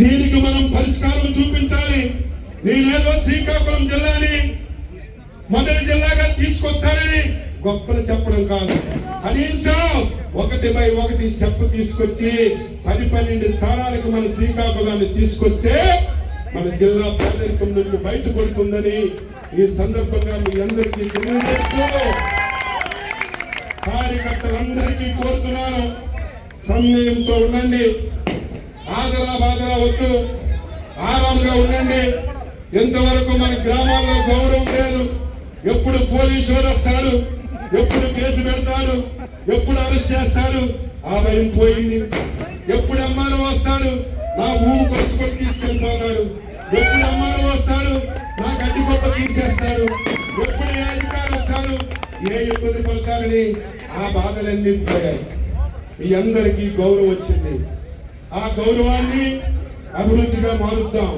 దీనికి మనం పరిష్కారం చూపించాలి. నేనేదో శ్రీకాకుళం జిల్లాని మొదటి జిల్లాగా తీసుకొస్తానని గొప్పలు చెప్పడం కాదు. కనీసం ఒకటి బై ఒకటి స్టెప్ తీసుకొచ్చి పది పన్నెండు స్థానాలకు మన శ్రీకాకుళాన్ని తీసుకొస్తే మన జిల్లా పేదరికం నుండి బయటపడుతుందని ఈ సందర్భంగా మీ అందరికీ తెలియజేస్తూ కార్యకర్తలందరికీ కోరుతున్నాను. సమయంతో ఉండండి. ఆదరా బాదరా వద్దు. ఆరాంగా ఉండండి. ఎంతవరకు మన గ్రామాల్లో గౌరవం లేదు. ఎప్పుడు పోలీసు వాడు వస్తాడు ఎప్పుడు కేసు పెడతాడు ఎప్పుడు అరెస్ట్ చేస్తాడు ఆ భయం పోయింది. ఎప్పుడు అమ్మారు వస్తాడు నా భూమి కొలుసుకొని తీసుకెళ్ళిపోతాడు. ఎప్పుడు అమ్మారు వస్తాడు నా గడ్డి గొప్ప తీసేస్తాడు. ఎప్పుడు ఏ అధికారులు వస్తాడు ఏ ఇబ్బంది పడతారని ఆ బాధలన్నీ పోయాయి. మీ అందరికీ గౌరవం వచ్చింది. ఆ గౌరవాన్ని అభివృద్ధిగా మారుద్దాం.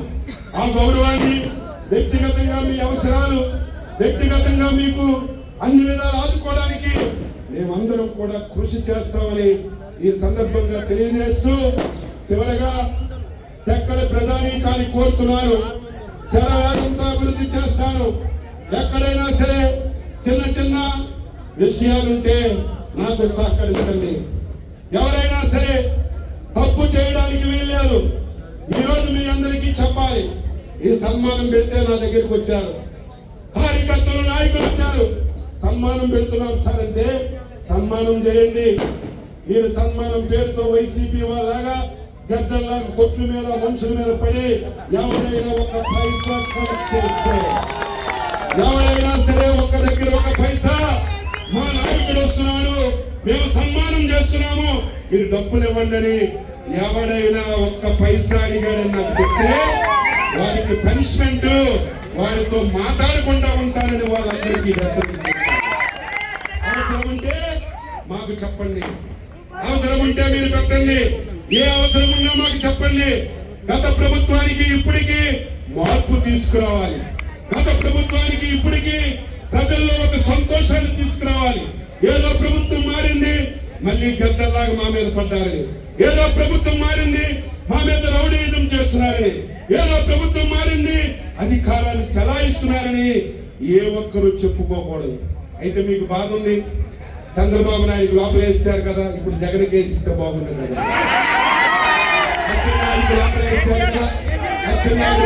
ఆ గౌరవాన్ని వ్యక్తిగతంగా మీ అవసరాలు వ్యక్తిగతంగా మీకు అన్ని విధాలు ఆదుకోవడానికి మేమందరం కూడా కృషి చేస్తామని ఈ సందర్భంగా తెలియజేస్తూ చివరగా ఎక్కడ ప్రధాని కానీ కోరుతున్నారు శరవేగంతో అభివృద్ధి చేస్తాను. ఎక్కడైనా సరే చిన్న చిన్న విషయాలుంటే నాకు సహకరించండి. ఎవరైనా సరే తప్పు చేయడానికి వీల్లేదు. ఈరోజు మీ అందరికీ చెప్పాలి. ఈ సన్మానం పెడితే నా దగ్గరికి వచ్చారు. కార్యకర్తలు నాయకులు వచ్చారు. సన్మానం పెడుతున్నాం సార్ అంటే సన్మానం చేయండి. మీరు సన్మానం పేరుతో వైసీపీ వాళ్ళగా గద్దల్లాగా కొట్టు మీద మనుషుల మీద పడి ఎవరైనా ఒక పైసా చేస్తే మీరు డబ్బులు ఇవ్వండి ఎవడైనా ఒక్క పైసా అడిగాడని నాకు చెప్తే వారికి పనిష్మెంట్ వారితో మాట్లాడకుండా ఉంటానని వాళ్ళందరికీ అవసరం ఉంటే మాకు చెప్పండి. అవసరం ఉంటే మీరు పెట్టండి. ఏ అవసరం ఉన్నా మాకు చెప్పండి. గత ప్రభుత్వానికి ఇప్పటికి మార్పు తీసుకురావాలి. గత ప్రభుత్వానికి ఇప్పటికి ప్రజల్లో ఒక సంతోషాన్ని తీసుకురావాలి. ఏదో ప్రభుత్వం మారి మళ్ళీ గద్దల్లాగా మా మీద పడ్డారని ఏదో ప్రభుత్వం మారింది మా మీద రౌడీయుధం చేస్తున్నారని ఏదో ప్రభుత్వం మారింది అధికారాన్ని సెలాయిస్తున్నారని ఏ ఒక్కరూ చెప్పుకోకూడదు. అయితే మీకు బాధ ఉంది? చంద్రబాబు నాయుడు లోపల వేసారు కదా ఇప్పుడు జగన్ కేసిస్తే బాగుంటుంది కదా.